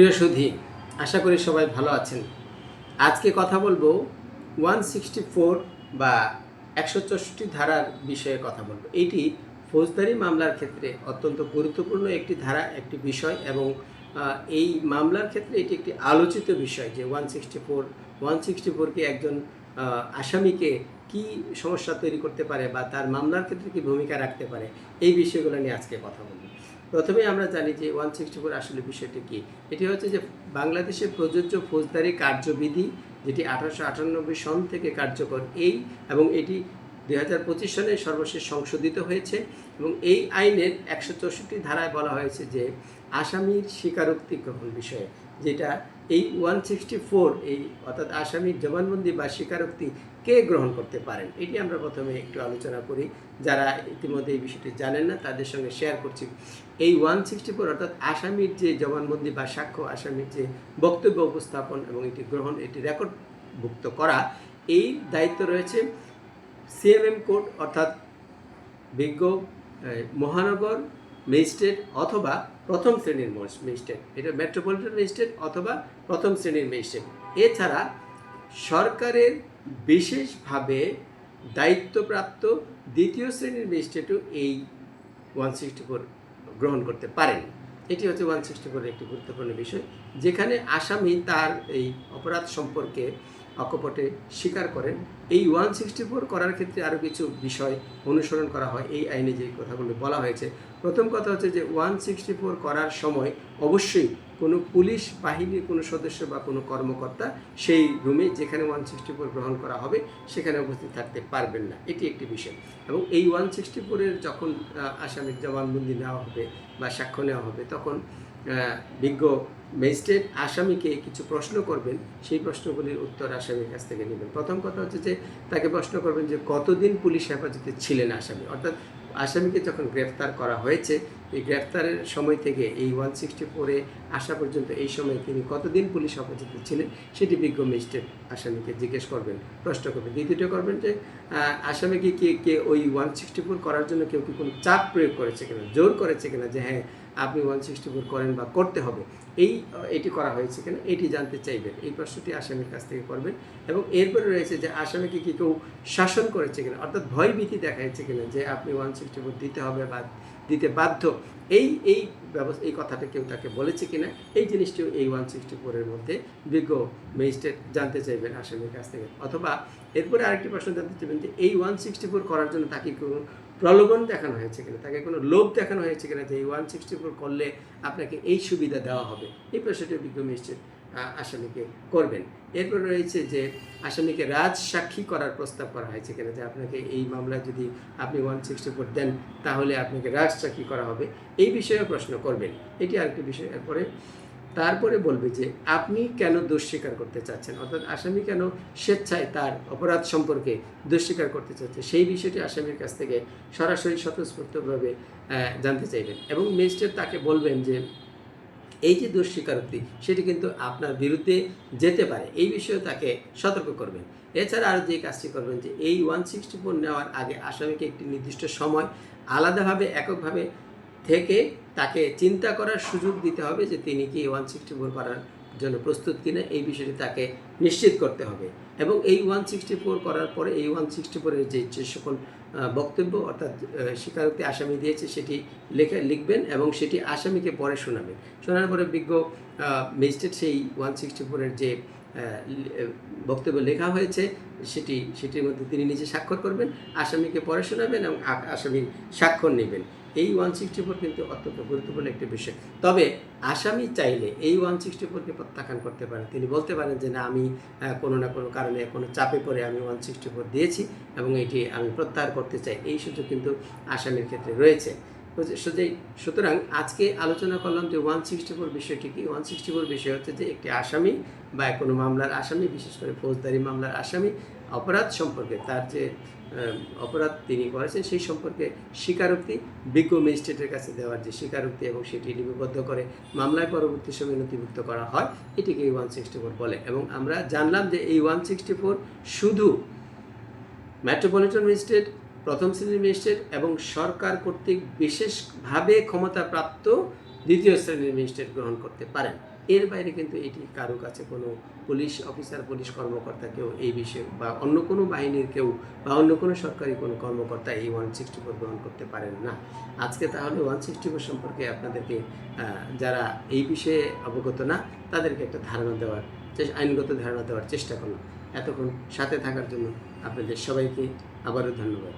প্রিয় সুধী, আশা করি সবাই ভালো আছেন। আজকে কথা বলব ওয়ান সিক্সটি ফোর বা একশো চৌষট্টি ধারার বিষয়ে কথা বলব। এটি ফৌজদারি মামলার ক্ষেত্রে অত্যন্ত গুরুত্বপূর্ণ একটি ধারা, একটি বিষয় এবং এই মামলার ক্ষেত্রে এটি একটি আলোচিত বিষয় যে one sixty four, one sixty ফোরকে একজন আসামিকে কি সমস্যা তৈরি করতে পারে বা তার মামলার ক্ষেত্রে কি ভূমিকা রাখতে পারে, এই বিষয়গুলো নিয়ে আজকে কথা বলব। প্রথমেই আমরা জানি যে ওয়ান সিক্সটি ফোর আসলে বিষয়টি কী? এটি হচ্ছে যে বাংলাদেশে প্রযোজ্য ফৌজদারি কার্যবিধি, যেটি আঠারোশো আটানব্বই সন থেকে কার্যকর এই এবং এটি দু হাজার পঁচিশ সনে সর্বশেষ সংশোধিত হয়েছে এবং এই আইনের একশো চৌষট্টি ধারায় বলা হয়েছে যে আসামির স্বীকারোক্তি গ্রহণ বিষয়ে, যেটা এই ওয়ান সিক্সটি ফোর এই অর্থাৎ আসামির জবানবন্দি বা স্বীকারোক্তি কে গ্রহণ করতে পারেন? এটি আমরা প্রথমে একটু আলোচনা করি। যারা ইতিমধ্যে এই বিষয়টি জানেন না, তাদের সঙ্গে শেয়ার করছি। এই ওয়ান সিক্সটি ফোর অর্থাৎ আসামির যে জবানবন্দি বা সাক্ষ্য, আসামির যে বক্তব্য উপস্থাপন এবং এটি গ্রহণ, এটি রেকর্ডভুক্ত করা, এই দায়িত্ব রয়েছে সিএমএম কোর্ট অর্থাৎ বিজ্ঞ মহানগর ম্যাজিস্ট্রেট অথবা প্রথম শ্রেণির ম্যাজিস্ট্রেট এটা মেট্রোপলিটন ম্যাজিস্ট্রেট অথবা প্রথম শ্রেণির ম্যাজিস্ট্রেট এছাড়া সরকারের বিশেষভাবে দায়িত্বপ্রাপ্ত দ্বিতীয় শ্রেণির ম্যাজিস্ট্রেটও এই ওয়ান সিক্সটি ফোর গ্রহণ করতে পারেন। এটি হচ্ছে ওয়ান সিক্সটি ফোরের একটি গুরুত্বপূর্ণ বিষয়। যেখানে আসামি তার এই অপরাধ সম্পর্কে অকপটে স্বীকার করেন। এই ওয়ান সিক্সটি ফোর করার ক্ষেত্রে আরও কিছু বিষয় অনুসরণ করা হয়। এই আইনে যে কথাগুলো বলা হয়েছে, প্রথম কথা হচ্ছে যে ওয়ান সিক্সটি ফোর করার সময় অবশ্যই কোনো পুলিশ বাহিনীর কোনো সদস্য বা কোনো কর্মকর্তা সেই রুমে যেখানে ওয়ান সিক্সটি ফোর গ্রহণ করা হবে, সেখানে উপস্থিত থাকতে পারবেন না। এটি একটি বিষয়। এবং এই ওয়ান সিক্সটি ফোরের যখন আসামির জবানবন্দি নেওয়া হবে বা সাক্ষ্য নেওয়া হবে, তখন বিজ্ঞ ম্যাজিস্ট্রেট আসামিকে কিছু প্রশ্ন করবেন, সেই প্রশ্নগুলির উত্তর আসামির কাছ থেকে নেবেন। প্রথম কথা হচ্ছে যে, তাকে প্রশ্ন করবেন যে, কতদিন পুলিশ হেফাজতে ছিলেন আসামি? অর্থাৎ আসামিকে যখন গ্রেফতার করা হয়েছে এই গ্রেফতারের সময় থেকে এই ওয়ান সিক্সটি ফোরে আসা পর্যন্ত এই সময় তিনি কতদিন পুলিশ হেফাজতে ছিলেন সেটি বিজ্ঞ ম্যাজিস্ট্রেট আসামিকে জিজ্ঞেস করবেন, প্রশ্ন করবেন। দ্বিতীয়টা করবেন যে আসামিকে কে কে ওই ওয়ান সিক্সটি ফোর করার জন্য কেউ কি কোনো চাপ প্রয়োগ করেছে কিনা, জোর করেছে কিনা যে হ্যাঁ আপনি ওয়ান সিক্সটি ফোর করেন বা করতে হবে। এই, এটি করা হয়েছে কিনা, এটি জানতে চাইবেন। এই প্রশ্নটি আসামির কাছ থেকে করবেন এবং এরপরে রয়েছে যে, আসামিকে কি কেউ শাসন করেছে কিনা, অর্থাৎ ভয়ভীতি দেখা যাচ্ছে কিনা যে, আপনি ওয়ান সিক্সটি ফোর দিতে হবে বা দিতে বাধ্য। এই এই ব্যবস্থা, এই কথাটা কেউ তাকে বলেছে কিনা, এই জিনিসটিও এই ওয়ান সিক্সটি ফোরের মধ্যে বিজ্ঞ ম্যাজিস্ট্রেট জানতে চাইবেন আসামির কাছ থেকে। অথবা এরপরে আরেকটি প্রশ্ন জানতে চাইবেন যে এই ওয়ান সিক্সটি ফোর করার জন্য তাকে কোনো প্রলোভন দেখানো হয়েছে কিনা, তাকে কোনো লোভ দেখানো হয়েছে কিনা যে এই ওয়ান সিক্সটি ফোর করলে আপনাকে এই সুবিধা দেওয়া হবে। এই প্রশ্নটি বিজ্ঞ ম্যাজিস্ট্রেট আসামিকে করবেন। এরপর রয়েছে যে আসামিকে রাজ সাক্ষী করার প্রস্তাব করা হয়েছে কিনা, যে আপনাকে এই মামলায় যদি আপনি ওয়ান সিক্সটি ফোর দেন, তাহলে আপনাকে রাজ সাক্ষী করা হবে। এই বিষয়ে প্রশ্ন করবেন। এটি আরেকটি বিষয়। এরপরে, তারপরে বলবে যে আপনি কেন দোষ স্বীকার করতে চাচ্ছেন? অর্থাৎ আসামি কেন স্বেচ্ছায় তার অপরাধ সম্পর্কে দোষ স্বীকার করতে চাচ্ছে? সেই বিষয়টি আসামির কাছ থেকে সরাসরি স্বতঃস্ফূর্তভাবে জানতে চাইবেন। এবং ম্যাজিস্ট্রেট তাকে বলবেন যে এই যে দোষ স্বীকারোক্তি সেটি কিন্তু আপনার বিরুদ্ধে যেতে পারে। এই বিষয়ে তাকে সতর্ক করবেন। এছাড়া আরও যে কাজটি করবেন যে, এই ওয়ান সিক্সটি ফোর নেওয়ার আগে আসামিকে একটি নির্দিষ্ট সময় আলাদাভাবে, এককভাবে থেকে তাকে চিন্তা করার সুযোগ দিতে হবে যে, তিনি কি ওয়ান সিক্সটি ফোর করার জন্য প্রস্তুত কিনা এই বিষয়টি তাকে নিশ্চিত করতে হবে। এবং এই ওয়ান সিক্সটি ফোর করার পরে এই ওয়ান সিক্সটি ফোরের যে যে সকল বক্তব্য অর্থাৎ স্বীকারোক্তি আসামি দিয়েছে সেটি লেখা, লিখবেন এবং সেটি আসামিকে পরে শোনাবেন। শোনার পরে বিজ্ঞ ম্যাজিস্ট্রেট সেই ওয়ান সিক্সটি ফোরের যে বক্তব্য লেখা হয়েছে, সেটি, সেটির মধ্যে তিনি নিজে স্বাক্ষর করবেন, আসামিকে পরে শোনাবেন এবং আ- আসামির স্বাক্ষর নেবেন। এই ওয়ান সিক্সটি ফোর কিন্তু অত্যন্ত গুরুত্বপূর্ণ একটি বিষয়। তবে আসামি চাইলে এই ওয়ান সিক্সটি ফোরকে প্রত্যাখ্যান করতে পারেন। তিনি বলতে পারেন যে, না, আমি কোনো না কোনো কারণে কোনো চাপে পড়ে আমি ওয়ান সিক্সটি ফোর দিয়েছি এবং এটি আমি প্রত্যাহার করতে চাই। এই সুযোগ কিন্তু আসামির ক্ষেত্রে রয়েছে। সুতরাং সুতরাং আজকে আলোচনা করলাম যে ওয়ান সিক্সটি ফোর বিষয়টি কি? ওয়ান সিক্সটি ফোর বিষয় হচ্ছে যে একটি আসামি বা কোনো মামলার আসামি, বিশেষ করে ফৌজদারি মামলার আসামি, অপরাধ সম্পর্কে তার যে অপরাধ তিনি করেছেন সেই সম্পর্কে স্বীকারোক্তি, বিজ্ঞ ম্যাজিস্ট্রেটের কাছে দেওয়ার যে স্বীকারোক্তি এবং সেটি লিপিবদ্ধ করে মামলায় পরবর্তী সময়ে নথিভুক্ত করা হয়, এটিকে এই ওয়ান সিক্সটি ফোর বলে। এবং আমরা জানলাম যে এই ওয়ান সিক্সটি ফোর শুধু মেট্রোপলিটন ম্যাজিস্ট্রেট প্রথম শ্রেণির ম্যাজিস্ট্রেট এবং সরকার কর্তৃক বিশেষভাবে ক্ষমতাপ্রাপ্ত দ্বিতীয় শ্রেণির ম্যাজিস্ট্রেট গ্রহণ করতে পারেন। এর বাইরে কিন্তু এটি কারও কাছে কোনো পুলিশ অফিসার, পুলিশ কর্মকর্তা কেউ এই বিষয়ে বা অন্য কোনো বাহিনীর কেউ বা অন্য কোনো সরকারি কোনো কর্মকর্তা এই ওয়ান সিক্সটি ফোর গ্রহণ করতে পারেন না। আজকে তাহলে ওয়ান সিক্সটি ফোর সম্পর্কে আপনাদেরকে যারা এই বিষয়ে অবগত না, তাদেরকে একটা ধারণা দেওয়ার আইনগত ধারণা দেওয়ার চেষ্টা করলাম। এতক্ষণ সাথে থাকার জন্য আপনাদের সবাইকে আবারও ধন্যবাদ।